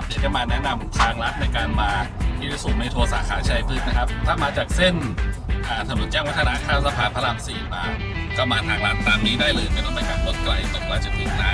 นะครับเดี๋ยวจะมาแนะนำทางลัดในการมาที่สุเมโทรสาขาชัยพฤกษ์นะครับ ถ้ามาจากเส้นถนนแจ้งวัฒนะข้ามสะพานพระรามสี่มา ก็มาทางลัดตามนี้ได้เลยไม่ต้องไปขับรถไกลตรงราชพฤกษ์นะ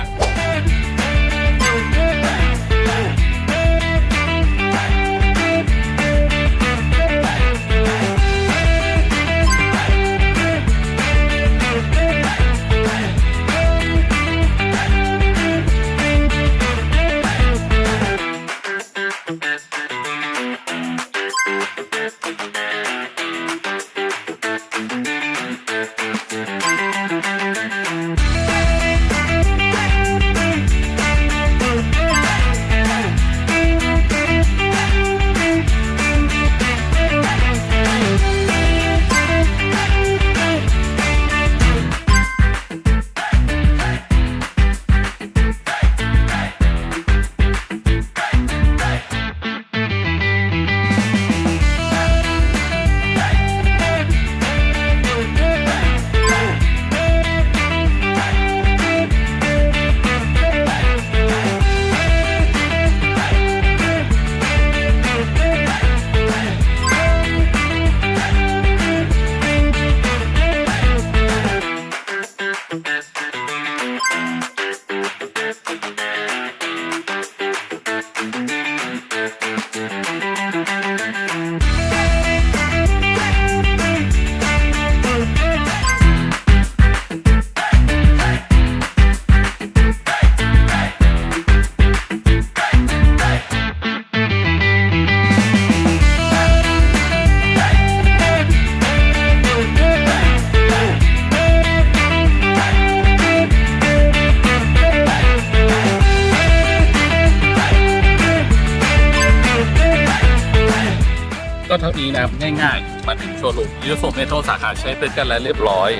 เท่านี้นะครับง่ายๆ มาถึงโชว์รูมยูโซเมโทรสาขาใช้เป็นกันแล้วเรียบร้อย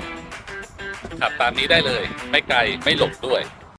ขับตามนี้ได้เลย ไม่ไกลไม่หลบด้วย